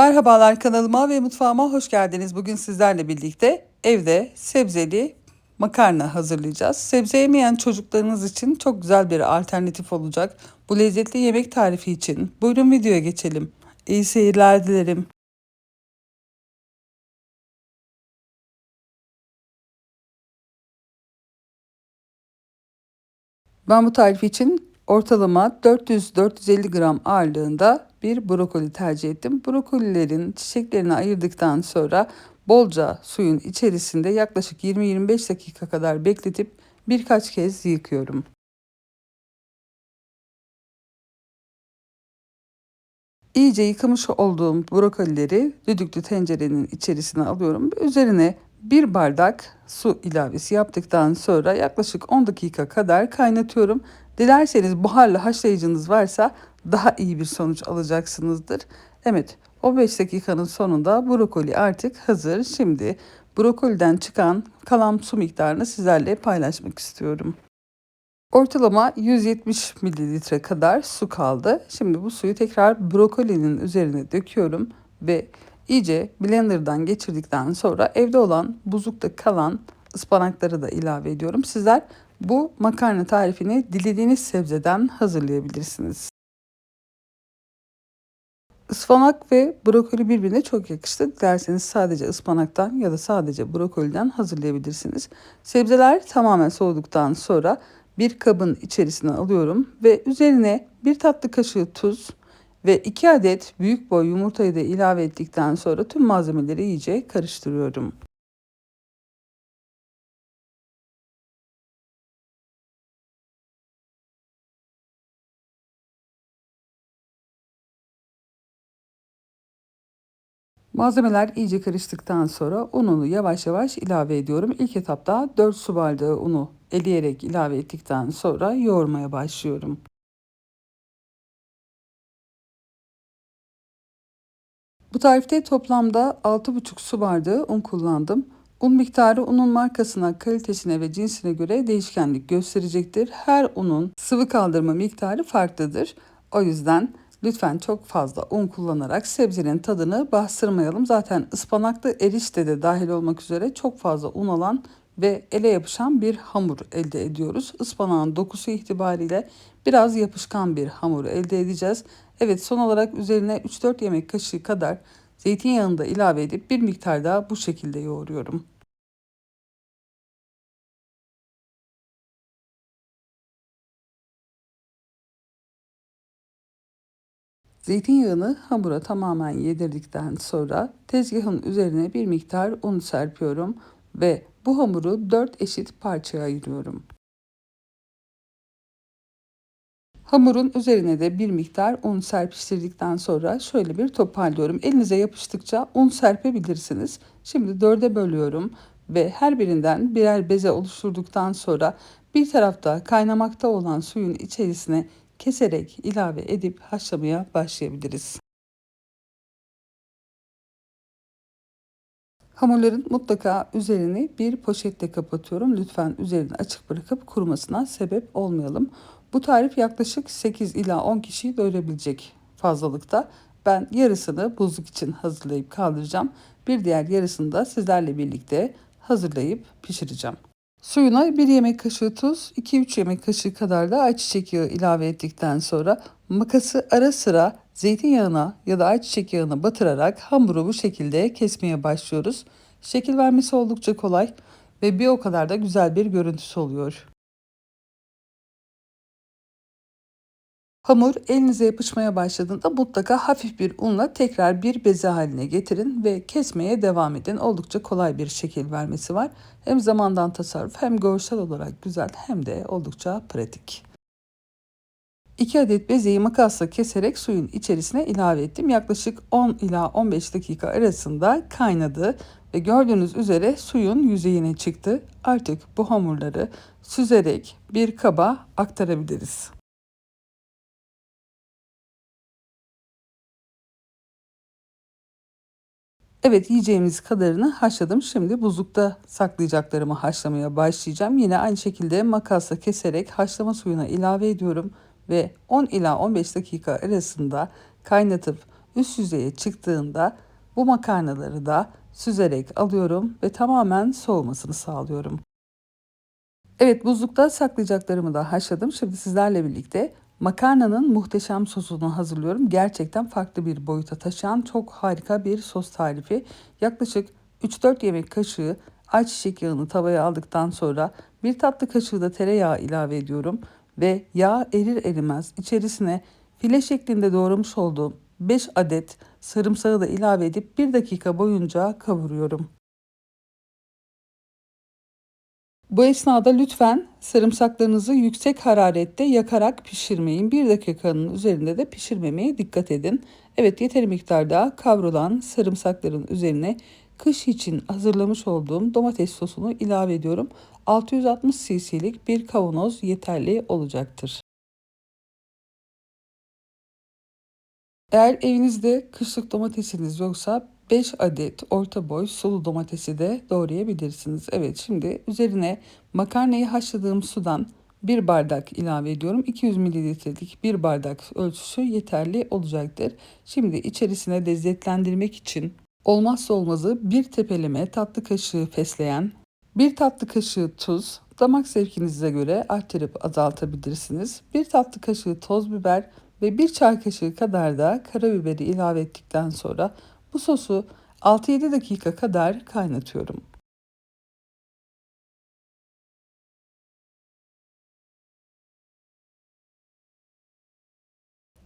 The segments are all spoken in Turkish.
Merhabalar kanalıma ve mutfağıma hoş geldiniz. Bugün sizlerle birlikte evde sebzeli makarna hazırlayacağız. Sebze yemeyen çocuklarınız için çok güzel bir alternatif olacak. Bu lezzetli yemek tarifi için buyurun videoya geçelim. İyi seyirler dilerim. Ben bu tarif için ortalama 400-450 gram ağırlığında bir brokoli tercih ettim. Brokolilerin çiçeklerini ayırdıktan sonra bolca suyun içerisinde yaklaşık 20-25 dakika kadar bekletip birkaç kez yıkıyorum. İyice yıkamış olduğum brokolileri düdüklü tencerenin içerisine alıyorum. Üzerine bir bardak su ilavesi yaptıktan sonra yaklaşık 10 dakika kadar kaynatıyorum. Dilerseniz buharlı haşlayıcınız varsa daha iyi bir sonuç alacaksınızdır. Evet 15 dakikanın sonunda brokoli artık hazır. Şimdi brokoliden çıkan kalan su miktarını sizlerle paylaşmak istiyorum. Ortalama 170 mililitre kadar su kaldı. Şimdi bu suyu tekrar brokolinin üzerine döküyorum ve iyice blenderdan geçirdikten sonra evde olan buzlukta kalan ıspanakları da ilave ediyorum. Sizler bu makarna tarifini dilediğiniz sebzeden hazırlayabilirsiniz. Ispanak ve brokoli birbirine çok yakıştı. Dilerseniz sadece ıspanaktan ya da sadece brokoliden hazırlayabilirsiniz. Sebzeler tamamen soğuduktan sonra bir kabın içerisine alıyorum ve üzerine bir tatlı kaşığı tuz ve 2 adet büyük boy yumurtayı da ilave ettikten sonra tüm malzemeleri iyice karıştırıyorum. Malzemeler iyice karıştıktan sonra ununu yavaş yavaş ilave ediyorum. İlk etapta 4 su bardağı unu eleyerek ilave ettikten sonra yoğurmaya başlıyorum. Bu tarifte toplamda 6,5 su bardağı un kullandım. Un miktarı unun markasına, kalitesine ve cinsine göre değişkenlik gösterecektir. Her unun sıvı kaldırma miktarı farklıdır. O yüzden Lütfen çok fazla un kullanarak sebzenin tadını bastırmayalım. Zaten ıspanaklı erişte de dahil olmak üzere çok fazla un alan ve ele yapışan bir hamur elde ediyoruz. Ispanağın dokusu itibariyle biraz yapışkan bir hamur elde edeceğiz. Evet son olarak üzerine 3-4 yemek kaşığı kadar zeytinyağını da ilave edip bir miktar daha bu şekilde yoğuruyorum. Zeytinyağını hamura tamamen yedirdikten sonra tezgahın üzerine bir miktar un serpiyorum ve bu hamuru 4 eşit parçaya ayırıyorum. Hamurun üzerine de bir miktar un serpiştirdikten sonra şöyle bir toparlıyorum. Elinize yapıştıkça un serpebilirsiniz. Şimdi dörde bölüyorum ve her birinden birer beze oluşturduktan sonra bir tarafta kaynamakta olan suyun içerisine keserek ilave edip haşlamaya başlayabiliriz. Hamurların mutlaka üzerini bir poşetle kapatıyorum. Lütfen üzerini açık bırakıp kurumasına sebep olmayalım. Bu tarif yaklaşık 8 ila 10 kişiyi doyurabilecek fazlalıkta. Ben yarısını buzluk için hazırlayıp kaldıracağım. Bir diğer yarısını da sizlerle birlikte hazırlayıp pişireceğim. Suyuna 1 yemek kaşığı tuz, 2-3 yemek kaşığı kadar da ayçiçek yağı ilave ettikten sonra makası ara sıra zeytinyağına ya da ayçiçek yağına batırarak hamuru bu şekilde kesmeye başlıyoruz. Şekil vermesi oldukça kolay ve bir o kadar da güzel bir görüntüsü oluyor. Hamur elinize yapışmaya başladığında mutlaka hafif bir unla tekrar bir beze haline getirin ve kesmeye devam edin. Oldukça kolay bir şekil vermesi var. Hem zamandan tasarruf hem görsel olarak güzel hem de oldukça pratik. 2 adet bezeyi makasla keserek suyun içerisine ilave ettim. Yaklaşık 10 ila 15 dakika arasında kaynadı ve gördüğünüz üzere suyun yüzeyine çıktı. Artık bu hamurları süzerek bir kaba aktarabiliriz. Evet yiyeceğimiz kadarını haşladım. Şimdi buzlukta saklayacaklarımı haşlamaya başlayacağım. Yine aynı şekilde makasla keserek haşlama suyuna ilave ediyorum ve 10 ila 15 dakika arasında kaynatıp üst yüzeye çıktığında bu makarnaları da süzerek alıyorum ve tamamen soğumasını sağlıyorum. Evet buzlukta saklayacaklarımı da haşladım. Şimdi sizlerle birlikte makarnanın muhteşem sosunu hazırlıyorum. Gerçekten farklı bir boyuta taşıyan çok harika bir sos tarifi. Yaklaşık 3-4 yemek kaşığı ayçiçek yağını tavaya aldıktan sonra bir tatlı kaşığı da tereyağı ilave ediyorum. Ve yağ erir erimez içerisine file şeklinde doğramış olduğum 5 adet sarımsağı da ilave edip 1 dakika boyunca kavuruyorum. Bu esnada lütfen sarımsaklarınızı yüksek hararette yakarak pişirmeyin. Bir dakikanın üzerinde de pişirmemeye dikkat edin. Evet yeteri miktarda kavrulan sarımsakların üzerine kış için hazırlamış olduğum domates sosunu ilave ediyorum. 660 cc'lik bir kavanoz yeterli olacaktır. Eğer evinizde kışlık domatesiniz yoksa 5 adet orta boy sulu domatesi de doğrayabilirsiniz. Evet şimdi üzerine makarnayı haşladığım sudan bir bardak ilave ediyorum. 200 mililitrelik bir bardak ölçüsü yeterli olacaktır. Şimdi içerisine lezzetlendirmek için olmazsa olmazı bir tepeleme tatlı kaşığı fesleğen, bir tatlı kaşığı tuz, damak zevkinize göre arttırıp azaltabilirsiniz. Bir tatlı kaşığı toz biber ve bir çay kaşığı kadar da karabiberi ilave ettikten sonra bu sosu 6-7 dakika kadar kaynatıyorum.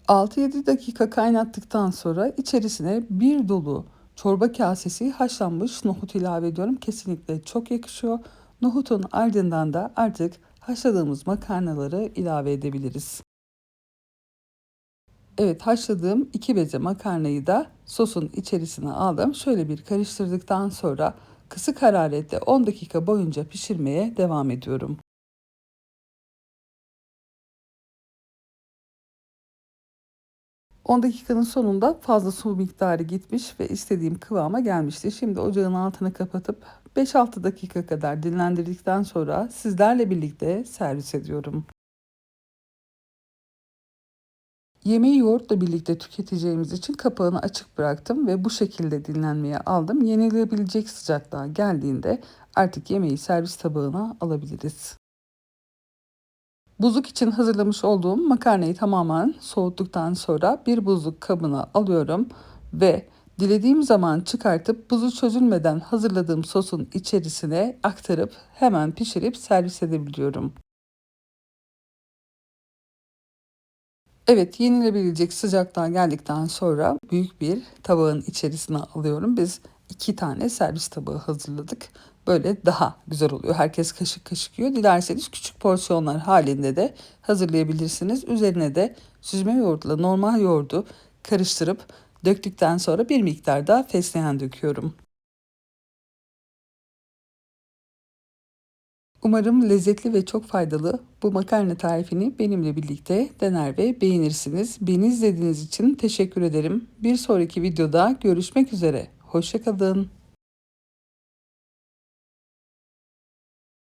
...6-7 dakika kaynattıktan sonra içerisine bir dolu çorba kasesi haşlanmış nohut ilave ediyorum. Kesinlikle çok yakışıyor. Nohutun ardından da artık haşladığımız makarnaları ilave edebiliriz. Evet haşladığım iki beze makarnayı da sosun içerisine aldım. Şöyle bir karıştırdıktan sonra kısık hararette 10 dakika boyunca pişirmeye devam ediyorum. ...10 dakikanın sonunda fazla su miktarı gitmiş ve istediğim kıvama gelmişti. Şimdi ocağın altını kapatıp 5-6 dakika kadar dinlendirdikten sonra sizlerle birlikte servis ediyorum. Yemeği yoğurtla birlikte tüketeceğimiz için kapağını açık bıraktım ve bu şekilde dinlenmeye aldım. Yenilebilecek sıcaklığa geldiğinde artık yemeği servis tabağına alabiliriz. Buzluk için hazırlamış olduğum makarnayı tamamen soğuttuktan sonra bir buzluk kabına alıyorum ve dilediğim zaman çıkartıp buzu çözülmeden hazırladığım sosun içerisine aktarıp hemen pişirip servis edebiliyorum. Evet yenilebilecek sıcaklığa geldikten sonra büyük bir tabağın içerisine alıyorum. Biz iki tane servis tabağı hazırladık. Böyle daha güzel oluyor. Herkes kaşık kaşık yiyor. Dilerseniz küçük porsiyonlar halinde de hazırlayabilirsiniz. Üzerine de süzme yoğurtla normal yoğurdu karıştırıp döktükten sonra bir miktar da fesleğen döküyorum. Umarım lezzetli ve çok faydalı bu makarna tarifini benimle birlikte dener ve beğenirsiniz. Beni izlediğiniz için teşekkür ederim. Bir sonraki videoda görüşmek üzere. Hoşçakalın.